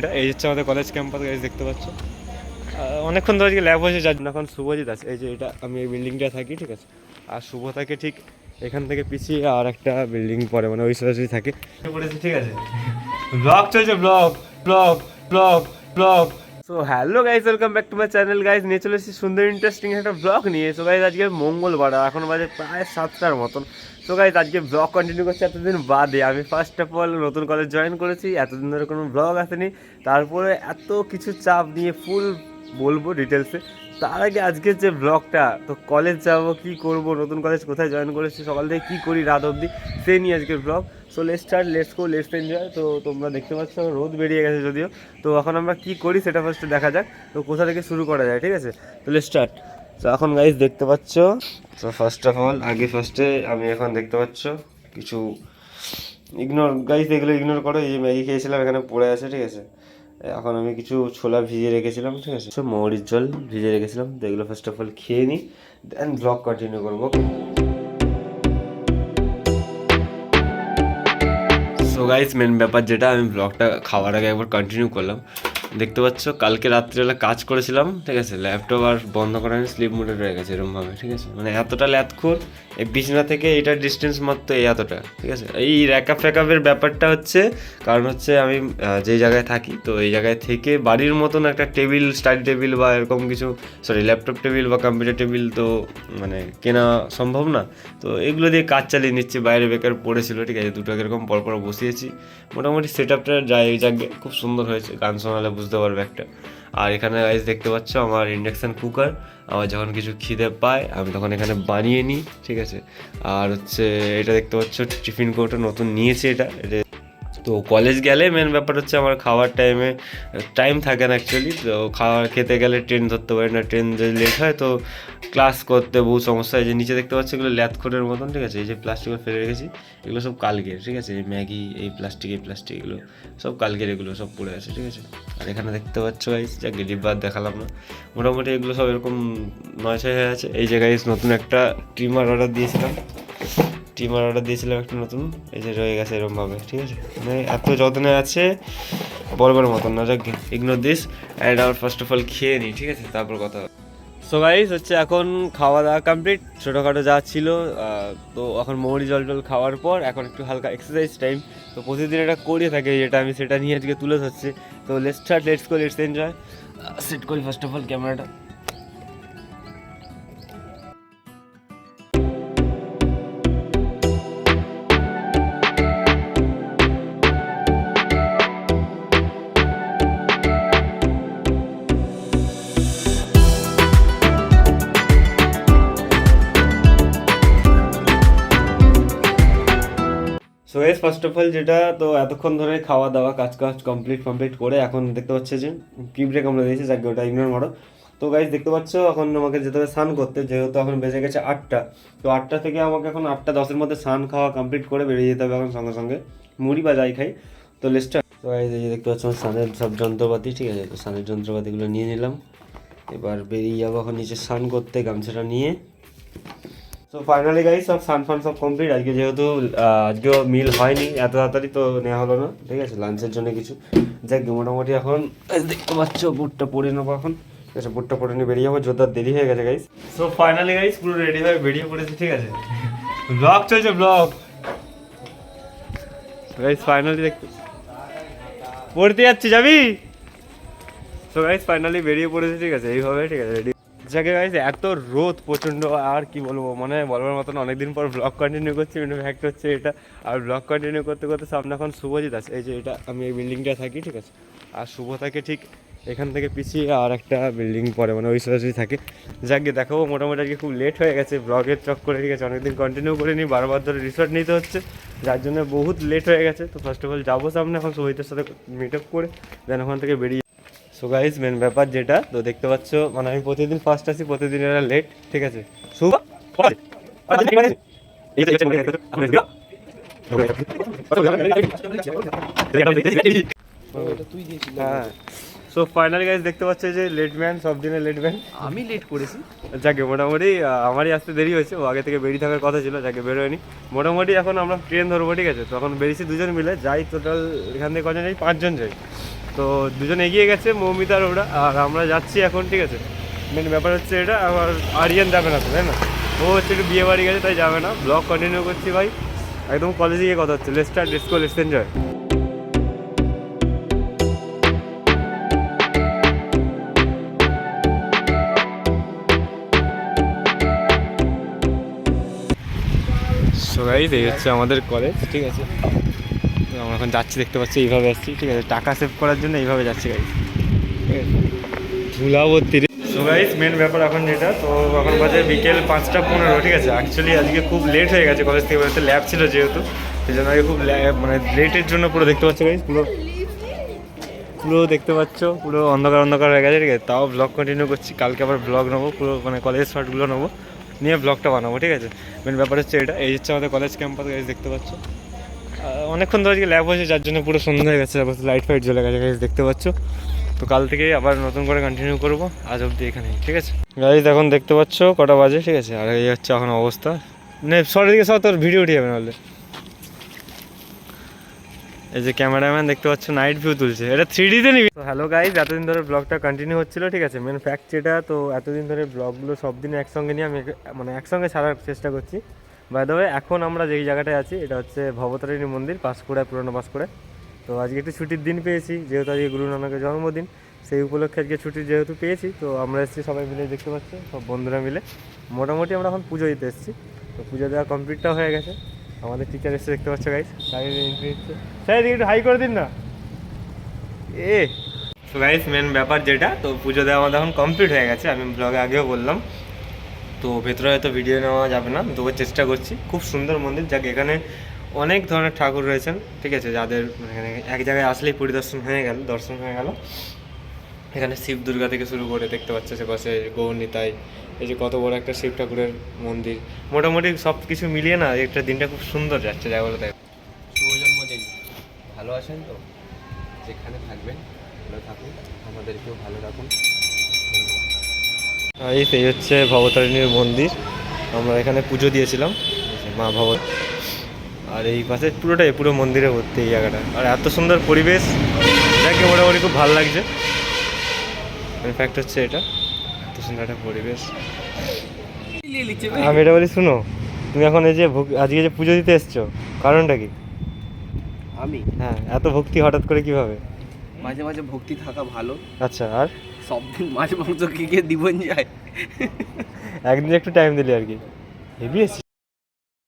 এটা এই হচ্ছে আমাদের কলেজ ক্যাম্পাস গাইজ দেখতে পাচ্ছ। অনেকক্ষণ ধরে আজকে ল্যাব হয়েছে যার এখন শুভজিৎ আছে, এই যে এটা আমি এই বিল্ডিংটা থাকি, ঠিক আছে? আর শুভ থাকে ঠিক এখান থেকে পিছিয়ে, আর একটা বিল্ডিং পরে মানে ওই সোসাইটি থাকে ঠিক আছে? ব্লগ চলছে blog blog blog blog so hello guys welcome back to my channel guys নিয়ে চলে এসেছি সুন্দর ইন্টারেস্টিং একটা ব্লগ নিয়ে। সো গাইজ আজকে মঙ্গলবার এখন বাজে প্রায় সাতটার মতন। সো গাইজ আজকে ব্লগ কন্টিনিউ করছি এতদিন বাদে। আমি ফার্স্ট অফ অল নতুন কলেজ জয়েন করেছি, এতদিন ধরে কোনো ব্লগ আসেনি। তারপরে এত কিছু চাপ নিয়ে ফুল বলব ডিটেলসে তার আগে আজকের যে ব্লগটা তো কলেজ যাব, কি করব, নতুন কলেজ কোথায় জয়েন করেছি, সকাল থেকে কী করি, রাত অবধি সেই নিয়ে আজকের blog so let's start let's go let's enjoy তো তোমরা দেখতে পাচ্ছ, রোদ বেরিয়ে গেছে যদিও। তো এখন আমরা কি করি, সেটা ফার্স্টে দেখা যাক। তো কোথা থেকে শুরু করা যায়, ঠিক আছে? তো লেটস স্টার্ট তো এখন গাইজ দেখতে পাচ্ছ? তো ফার্স্ট অফ অল আগে ফার্স্টে আমি এখন দেখতে পাচ্ছ কিছু ইগনোর গাইজ এগুলো ইগনোর করো এই যে ম্যাগি খেয়েছিলাম এখানে পড়ে আছে ঠিক আছে? এখন আমি কিছু ছোলা ভিজিয়ে রেখেছিলাম ঠিক আছে? সব মৌরির জল ভিজিয়ে রেখেছিলাম তো এগুলো ফার্স্ট অফ অল খেয়ে নিই দেন ব্লগ কন্টিনিউ করব। সো গাইস মেন ব্যাপার যেটা আমি ব্লগটা খাওয়ার আগে একবার কন্টিনিউ করলাম। দেখতে পাচ্ছ, কালকে রাত্রিবেলা কাজ করেছিলাম, ঠিক আছে? ল্যাপটপ আর বন্ধ করে আমি স্লিপ মোডে রয়ে গেছে এরকমভাবে ঠিক আছে? মানে এতটা ল্যাথখোর এই বিছনা থেকে এটার ডিস্টেন্স মাত্র এই এতটা, ঠিক আছে? এই র্যাকআপ ফ্যাকআপের ব্যাপারটা হচ্ছে, কারণ হচ্ছে আমি যেই জায়গায় থাকি, তো এই জায়গায় থেকে বাড়ির মতন একটা টেবিল স্টাডি টেবিল বা এরকম কিছু সরি ল্যাপটপ টেবিল বা কম্পিউটার টেবিল তো মানে কেনা সম্ভব না। তো এগুলো দিয়ে কাজ চালিয়ে নিচ্ছি, বাইরে বেকার পড়েছিল, ঠিক আছে? দুটো এরকম পর পর বসিয়েছি। মোটামুটি সেট আপটা যাই জায়গায় খুব সুন্দর হয়েছে, গান শোনালে বুঝতে পারবে একটা। আর এখানে গাইজ দেখতে পাচ্ছ আমার ইন্ডাকশান কুকার আমার যখন কিছু খিদে পায়, আমি তখন এখানে বানিয়ে নিই, ঠিক আছে? আর হচ্ছে, এটা দেখতে পাচ্ছ, টিফিন কোটা নতুন নিয়েছি এটা। এটা তো কলেজ গেলে মেন ব্যাপার হচ্ছে আমার খাওয়ার টাইমে টাইম থাকে না অ্যাকচুয়ালি তো খাওয়ার খেতে গেলে ট্রেন ধরতে পারি না ট্রেন যদি লেট হয় তো ক্লাস করতে বহু সমস্যা হয় যে নিচে দেখতে পাচ্ছি এগুলো ল্যাথখোরের মতন, ঠিক আছে? এই যে প্লাস্টিকগুলো ফেলে রেখেছি, এগুলো সব কালকের, ঠিক আছে? এই ম্যাগি, এই প্লাস্টিক এই প্লাস্টিক এগুলো সব কালকের এগুলো সব পড়ে আছে, ঠিক আছে? আর এখানে দেখতে পাচ্ছ গাইস যাকে ডিব্বার দেখালাম না, মোটামুটি এগুলো সব এরকম নয় ছয় হয়ে আছে। এই জায়গায় নতুন একটা ট্রিমার অর্ডার দিয়েছিলাম। টিমার অর্ডার দিয়েছিলাম একটা নতুন, এই যে রয়ে গেছে এরকমভাবে ঠিক আছে? মানে এত যত্নে আছে বলবার মতন না, যাক ইগনোর দিস অ্যান্ড আমার ফার্স্ট অফ অল খেয়ে নিই ঠিক আছে? তারপর কথা সো গাইস হচ্ছে এখন খাওয়া দাওয়া কমপ্লিট ছোটোখাটো যা ছিল তো এখন মৌরি জল টল খাওয়ার পর এখন একটু হালকা এক্সারসাইজ টাইম তো প্রতিদিন এটা করে থাকে যেটা আমি সেটা নিয়ে আজকে তুলে ধরছি। তো let's let's go let's enjoy set করি ফার্স্ট অফ অল ক্যামেরাটা so as first of all যেটা, তো এতক্ষণ ধরে খাওয়া দাওয়া, কাজ কাজ কমপ্লিট কমপ্লিট করে এখন দেখতে পাচ্ছে যে, কি ব্রেক আমরা দিয়েছি, যাকে ওটা ইগনোর করো তো গাইজ দেখতে পাচ্ছ, এখন আমাকে যেতে হবে স্নান করতে, যেহেতু এখন বেজে গেছে আটটা। তো আটটা থেকে আমাকে এখন আটটা দশের মধ্যে স্নান খাওয়া কমপ্লিট করে বেরিয়ে যেতে হবে এখন সঙ্গে সঙ্গে। মুড়ি বা যাই খাই। তো লিস্টটা তো গাইজ এই যে দেখতে পাচ্ছ স্নানের সব যন্ত্রপাতি, ঠিক আছে? তো স্নানের যন্ত্রপাতিগুলো নিয়ে নিলাম। এবার বেরিয়ে যাব এখন নিচে স্নান করতে, গামছাটা নিয়ে। তো ফাইনালি গাইস সব সান ফান সব কমপ্লিট আজকে যেহেতু আহ, আজকেও মিল হয়নি এত তাড়াতাড়ি তো নেওয়া হলো না। ঠিক আছে লাঞ্চের জন্য কিছু। যাক মোটামুটি এখন দেখতে পাচ্ছ বুটটা পরে নেব এখন। আছে বুটটা পরে নিয়ে বেরিয়ে যাব জোরদার দেরি হয়ে গেছে গাইস সো ফাইনালি গাইস পুরো রেডি হয়ে বেরিয়ে পড়েছি ঠিক আছে। ব্লগ চলছে ব্লগ গাইস ফাইনালি দেখতে পড়তে যাচ্ছি যাবি? তো গাইস ফাইনালি বেরিয়ে পড়েছে ঠিক আছে এইভাবে ঠিক আছে রেডি যাকে গাইস এত রোদ প্রচণ্ড, আর কি বলব মানে বলবার মতন অনেকদিন পর ব্লগ কন্টিনিউ করছি কিন্তু ফ্যাক্ট হচ্ছে এটা। আর ব্লগ কন্টিনিউ করতে করতে সামনে এখন শুভজিৎ আছে, এই যে এটা আমি এই বিল্ডিংটা থাকি, ঠিক আছে? আর শুভ থাকে ঠিক এখান থেকে পিছিয়ে আর একটা বিল্ডিং পরে মানে ওই সোসাইটি থাকে। যাকে দেখাবো, মোটামুটি আজকে খুব লেট হয়ে গেছে ব্লগের চক করে ঠিক আছে অনেকদিন কন্টিনিউ করিনি, বারবার ধরে রিসর্ট নিতে হচ্ছে। যার জন্য বহুত লেট হয়ে গেছে, তো ফার্স্ট অফ অল যাব সামনে এখন শুভজিতের সাথে মিট আপ করে দেন ওখান থেকে বেরিয়ে সো গাইস মেন ব্যাপার যেটা তো দেখতে পাচ্ছ মানে আমি প্রতিদিন ফার্স্ট আসি প্রতিদিন এরা লেট ঠিক আছে? হ্যাঁ সো ফাইনালি গাইস দেখতে পাচ্ছ যে লেট ম্যান সব দিনে লেট ম্যান আমি লেট করেছি। যাকে মোটামুটি আমারই আসতে দেরি হয়েছে ও আগে থেকে বেরিয়ে থাকার কথা ছিল যাকে বেরোয়নি মোটামুটি এখন আমরা ট্রেন ধরবো ঠিক আছে? তখন বেরিয়েছি দুজন মিলে যাই টোটাল এখান থেকে কজন যাই? পাঁচজন যাই। তো দুজন এগিয়ে গেছে, মৌমিতা আর ওরা। আর আমরা যাচ্ছি এখন, ঠিক আছে? মেন ব্যাপার হচ্ছে এটা আমার আরিয়ান যাবে না তো, তাই না? ও হচ্ছে একটু বিয়ে বাড়ি গেছে, তাই যাবে না। ব্লগ কন্টিনিউ করছি ভাই। একদম কলেজে গিয়ে কথা হচ্ছে। লেস্টার ডিসকো লেস্ট এনজয় সো গাইজ আমাদের কলেজ ঠিক আছে? আমরা এখন যাচ্ছি, দেখতে পাচ্ছি, এইভাবে আসছি, ঠিক আছে? টাকা সেভ করার জন্য এইভাবে যাচ্ছি গাইজ ঠিক আছে? সো গাইজ মেন ব্যাপার এখন যেটা, তো এখন বাজে বিকেল পাঁচটা পনেরো, ঠিক আছে? অ্যাকচুয়ালি আজকে খুব লেট হয়ে গেছে কলেজ থেকে বেরোতে ল্যাব ছিল যেহেতু সেই জন্য আজকে খুব মানে লেটের জন্য পুরো দেখতে পাচ্ছ গাইজ পুরো পুরো দেখতে পাচ্ছ, পুরো অন্ধকার অন্ধকার হয়ে গেছে, ঠিক আছে? তাও ব্লগ কন্টিনিউ করছি, কালকে আবার ব্লগ নেব, পুরো মানে কলেজ শর্টগুলো নেব, নিয়ে ব্লগটা বানাবো, ঠিক আছে? মেন ব্যাপার হচ্ছে এটা, এই হচ্ছে আমাদের কলেজ ক্যাম্পাস গাইজ দেখতে পাচ্ছ? অনেকক্ষণ ধরে আজকে ল্যাব হয়েছে, যার জন্য পুরো সন্ধ্যা হয়ে গেছে। লাইট ফাইট জ্বলে গেছে গাইজ দেখতে পাচ্ছ? তো কাল থেকে আবার নতুন করে কন্টিনিউ করব, আজ অবধি এখানে ঠিক আছে? গাইজ এখন দেখতে পাচ্ছ, কটা বাজে, ঠিক আছে? আর এই হচ্ছে এখন অবস্থা। নে সরের দিকে সব তোর ভিডিও উঠে যাবে নাহলে। এই যে ক্যামেরাম্যান দেখতে পাচ্ছ নাইট ভিউ তুলছে। এটা থ্রি ডিতে নিবি। হ্যালো গাইজ এতদিন ধরে ব্লগটা কন্টিনিউ হচ্ছিল, ঠিক আছে? মেন ফ্যাক্ট যেটা, তো এতদিন ধরে ব্লগগুলো সব দিন একসঙ্গে নিয়ে আমি মানে একসঙ্গে ছাড়ার চেষ্টা করছি। বাই দ্য ওয়ে এখন আমরা যেই জায়গাটায় আছি, এটা হচ্ছে ভবতারিণী মন্দির, পাঁশকুড়ায়, পুরনো পাঁশকুড়ায়। তো আজকে একটু ছুটির দিন পেয়েছি, যেহেতু আজকে গুরু নানকের জন্মদিন, সেই উপলক্ষে আজকে ছুটি যেহেতু পেয়েছি, তো আমরা এসেছি সবাই মিলে দেখতে পাচ্ছি, সব বন্ধুরা মিলে। মোটামুটি আমরা এখন পুজো দিতে এসেছি, তো পুজো দেওয়া কমপ্লিটটাও হয়ে গেছে। আমাদের টিচার এসে দেখতে পাচ্ছ গাইস স্যার, এদিকে একটু হাই করে দিন না। এ। তো গাইস মেন ব্যাপার যেটা, তো পুজো দেওয়া আমাদের এখন কমপ্লিট হয়ে গেছে, আমি ব্লগে আগেও বললাম। তো ভেতরে হয়তো ভিডিও নেওয়া যাবে না তবু চেষ্টা করছি। খুব সুন্দর মন্দির, যাকে, এখানে অনেক ধরনের ঠাকুর রয়েছেন, ঠিক আছে, যাদের এখানে এক জায়গায় আসলেই পরিদর্শন হয়ে গেল, দর্শন হয়ে গেল। এখানে শিব দুর্গা থেকে শুরু করে দেখতে পাচ্ছে সে পাশে গৌরনীতাই এই যে কত বড় একটা শিব ঠাকুরের মন্দির। মোটামুটি সব কিছু মিলিয়ে না, একটা দিনটা খুব সুন্দর যাচ্ছে জায়গাগুলো শুভ জন্মদিন ভালো আছেন তো? যেখানে থাকবেন, ভালো থাকুন, আমাদেরকেও ভালো রাখুন। এই সেই হচ্ছে ভবতারিণীর মন্দির। আমরা এখানে পুজো দিয়েছিলাম। মা ভব আর এই পাশে পুরোটাই পুরো মন্দিরে ভর্তি এই জায়গাটা। আর এত সুন্দর পরিবেশ। যাকে মোটামুটি খুব ভালো লাগছে। ইনফ্যাক্ট হচ্ছে এটা। এত সুন্দর একটা পরিবেশ। আমি এটা বলি শুনো তুমি এখন এই যে আজকে যে পুজো দিতে এসছো কারণটা কি? আমি? হ্যাঁ এত ভক্তি হঠাৎ করে কীভাবে? মাঝে মাঝে ভক্তি থাকা ভালো। আচ্ছা আর? সব দিন মাছ মাংস খেয়ে জীবন যায়। একদিন একটু টাইম দিলে আর কি। হেভি